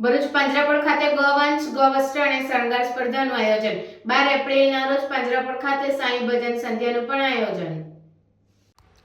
ભરૂચ પાંજરાપોળ ખાતે ગૌવંશ, ગૌવસ્ત્ર અને શણગાર સ્પર્ધાનું આયોજન. બાર એપ્રિલના રોજ પાંજરાપોળ ખાતે સાંઈ ભજન સંધ્યાનું પણ આયોજન.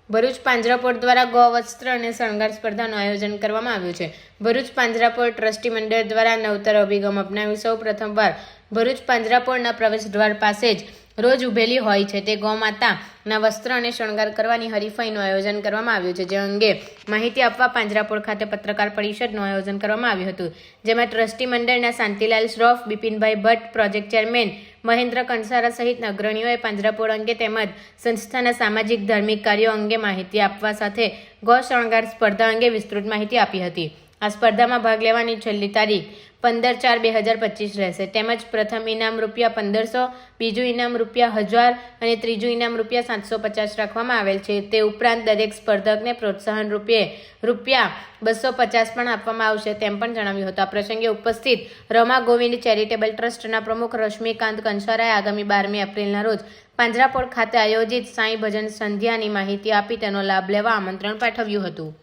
ભરૂચ પાંજરાપોળ દ્વારા ગૌવસ્ત્ર અને શણગાર સ્પર્ધાનું આયોજન કરવામાં આવ્યું છે. ભરૂચ પાંજરાપોળ ટ્રસ્ટી મંડળ દ્વારા નવતર અભિગમ અપનાવી સૌ પ્રથમવાર ભરૂચ પાંજરાપોળના પ્રવેશ દ્વાર પાસે જ રોજ ઉભેલી હોય છે. તે ગૌમાતાના વસ્ત્ર અને શણગાર કરવાની હરીફાઈનું આયોજન કરવામાં આવ્યું છે. જે અંગે માહિતી આપવા પાંજરાપોળ ખાતે પત્રકાર પરિષદનું આયોજન કરવામાં આવ્યું હતું. જેમાં ટ્રસ્ટી મંડળના શાંતિલાલ શ્રોફ, બિપિનભાઈ ભટ્ટ, પ્રોજેક્ટ ચેરમેન મહેન્દ્ર કંસારા સહિત અગ્રણીઓએ પાંજરાપોળ અંગે તેમજ સંસ્થાના સામાજિક, ધાર્મિક કાર્યો અંગે માહિતી આપવા સાથે ગૌ શણગાર સ્પર્ધા અંગે વિસ્તૃત માહિતી આપી હતી. આ સ્પર્ધામાં ભાગ લેવાની છેલ્લી તારીખ પંદર ચાર બે હજાર પચીસ રહેશે. તેમજ પ્રથમ ઇનામ રૂપિયા પંદરસો, બીજું ઇનામ રૂપિયા હજાર અને ત્રીજું ઇનામ રૂપિયા સાતસો પચાસ રાખવામાં આવેલ છે. તે ઉપરાંત દરેક સ્પર્ધકને પ્રોત્સાહન રૂપે રૂપિયા બસો પચાસ પણ આપવામાં આવશે તેમ પણ જણાવ્યું હતું. આ પ્રસંગે ઉપસ્થિત રમા ગોવિંદ ચેરિટેબલ ટ્રસ્ટના પ્રમુખ રશ્મિકાંત કંસારાએ આગામી બારમી એપ્રિલના રોજ પાંજરાપોળ ખાતે આયોજિત સાંઈ ભજન સંધ્યાની માહિતી આપી તેનો લાભ લેવા આમંત્રણ પાઠવ્યું હતું.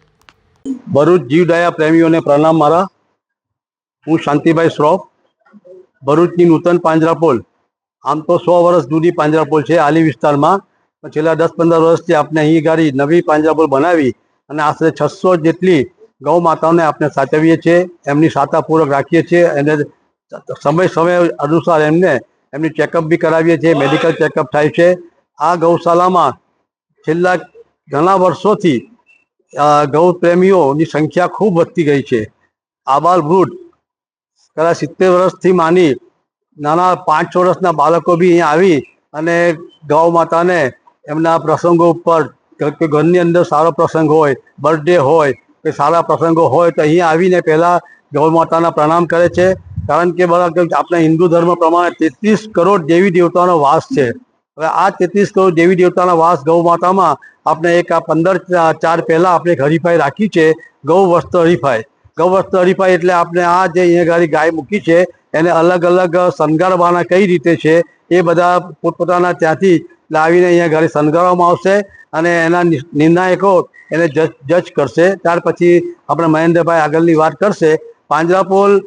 ભરૂચ જીવદયા પ્રેમીઓને પ્રણામ મારા. હું શાંતિભાઈ શ્રોફ. ભરૂચની નૂતન પાંજરાપોલ આમ તો સો વર્ષ જૂની પાંજરાપોલ છે આલી વિસ્તારમાં. પણ છેલ્લા દસ પંદર વર્ષથી આપણે અહીં ગાડી નવી પાંજરાપોલ બનાવી અને આશરે છસો જેટલી ગૌ માતાઓને આપણે સાચવીએ છીએ, એમની સાતાપૂર્વક રાખીએ છીએ અને સમય સમય અનુસાર એમને એમની ચેકઅપ બી કરાવીએ છીએ મેડિકલ ચેકઅપ થાય છે. આ ગૌશાલામાં છેલ્લા ઘણા વર્ષોથી ગૌ પ્રેમીઓની સંખ્યા ખૂબ વધતી ગઈ છે. આબાલ વૃદ્ધ કદાચ સિત્તેર વર્ષથી માની નાના પાંચ છ વર્ષના બાળકો બી અહીંયા આવી અને ગૌ માતાને એમના પ્રસંગો ઉપર કે- ઘરની અંદર સારો પ્રસંગ હોય બર્થડે હોય, કે સારા પ્રસંગો હોય તો અહીંયા આવીને પહેલાં ગૌ માતાના પ્રણામ કરે છે. કારણ કે બરાબર આપણા હિન્દુ ધર્મ પ્રમાણે તેત્રીસ કરોડ દેવી દેવતાનો વાસ છે. હવે આ તેત્રીસ કરોડ દેવી દેવતાના વાસ ગૌ માતામાં આપણે એક આ પંદર ચાર પહેલા આપણે એક હરીફાઈ રાખી છે, ગૌ વસ્ત્ર હરીફાઈ. ગૌ વસ્ત્ર હરીફાઈ એટલે આપણે આ જે અહીંયા ગાડી ગાય મૂકી છે, એને અલગ અલગ શણગારવાના કઈ રીતે છે, એ બધા પોતપોતાના ત્યાંથી લાવીને અહીંયા ગાડી શણગારવામાં આવશે અને એના નિર્ણાયકો એને જજ જજ કરશે. ત્યાર પછી આપણે મહેન્દ્રભાઈ આગળની વાત કરશે. પાંજરાપોલ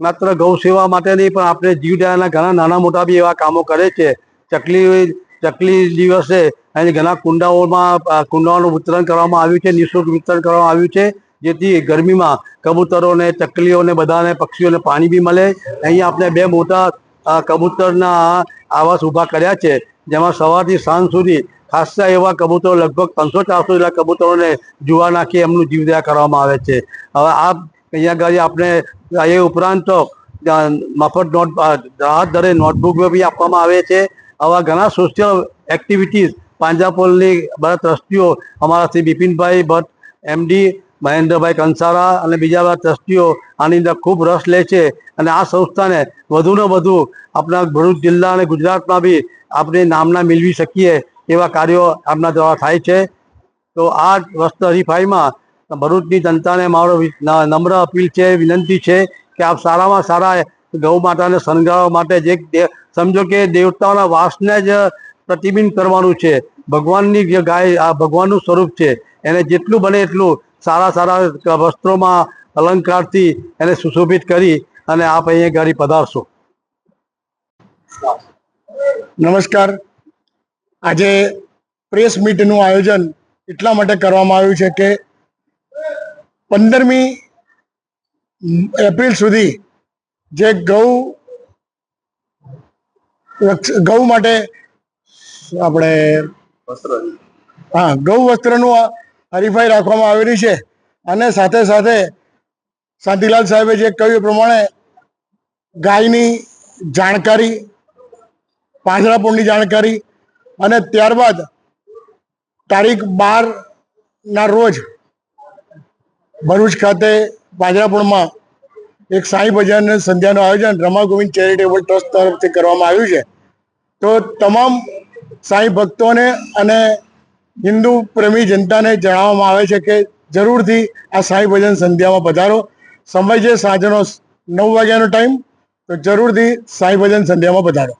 માત્ર ગૌ સેવા માટે નહીં, પણ આપણે જીવદયાના ઘણા નાના મોટા બી એવા કામો કરે છે. ચકલી ચકલી દિવસે અહીં ઘણા કુંડાઓમાં કુંડાઓનું વિતરણ કરવામાં આવ્યું છે, નિઃશુલ્ક વિતરણ કરવામાં આવ્યું છે, જેથી ગરમીમાં કબૂતરોને, ચકલીઓને, બધાને, પક્ષીઓને પાણી બી મળે. અહીં આપણે બે મોટા કબૂતરના આવાસ ઊભા કર્યા છે, જેમાં સવારથી સાંજ સુધી ખાસા એવા કબૂતરો, લગભગ પાંચસો ચારસો જેટલા કબૂતરોને જુવા નાખી એમનું જીવદયા કરવામાં આવે છે. હવે આ અહીંયા આગળ આપણે એ ઉપરાંત મફત નોટ રાહત દરે નોટબુક બી આપવામાં આવે છે. આવા ઘણા સોશિયલ એક્ટિવિટીઝ પાંજાપોલની બધા ટ્રસ્ટીઓ અમારા શ્રી બિપિનભાઈ ભટ્ટ એમડી મહેન્દ્રભાઈ કંસારા અને બીજા બધા ટ્રસ્ટીઓ આની અંદર ખૂબ રસ લે છે. અને આ સંસ્થાને વધુને વધુ આપણા ભરૂચ જિલ્લા અને ગુજરાતમાં બી આપણે નામના મેળવી શકીએ એવા કાર્યો આપના દ્વારા થાય છે. તો આ વસ્ત્ર હરીફાઈમાં ભરૂચની જનતાને મારો નમ્ર અપીલ છે, વિનંતી છે કે આપ સારામાં સારા ગૌ માતાને શણગારવા માટે જે સમજો કે દેવતાઓના વાસને જ પ્રતિબિંબ કરવાનું છે. ભગવાનની જે ગાય, આ ભગવાનનું સ્વરૂપ છે. એને જેટલું બને એટલું સારા સારા વસ્ત્રોમાં અલંકારથી એને સુશોભિત કરી અને આપ અહીંયા ગાડી પધારશો. નમસ્કાર. આજે પ્રેસ મીટનું આયોજન એટલા માટે કરવામાં આવ્યું છે કે પંદરમી એપ્રિલ સુધી જે ગૌ ગૌ માટે આપણે હા ગૌ વસ્ત્રનું હરીફાઈ રાખવામાં આવેલી છે. અને સાથે સાથે શાંતિલાલ સાહેબે જે કહ્યું એ પ્રમાણે ગાયની જાણકારી પાંજરાપોળની જાણકારી અને ત્યારબાદ તારીખ બાર ના રોજ ભરૂચ ખાતે પાંજરાપોળમાં એક સાંઈ ભજન સંધ્યાનું આયોજન રમા ગોવિંદ ચેરિટેબલ ટ્રસ્ટ તરફથી કરવામાં આવ્યું છે. તો તમામ સાંઈ ભક્તોને અને હિન્દુ પ્રેમી જનતાને જણાવવામાં આવે છે કે જરૂરથી આ સાંઈ ભજન સંધ્યામાં પધારો. સમય છે સાંજનો નવ વાગ્યાનો ટાઈમ તો જરૂરથી સાંઈ ભજન સંધ્યામાં પધારો.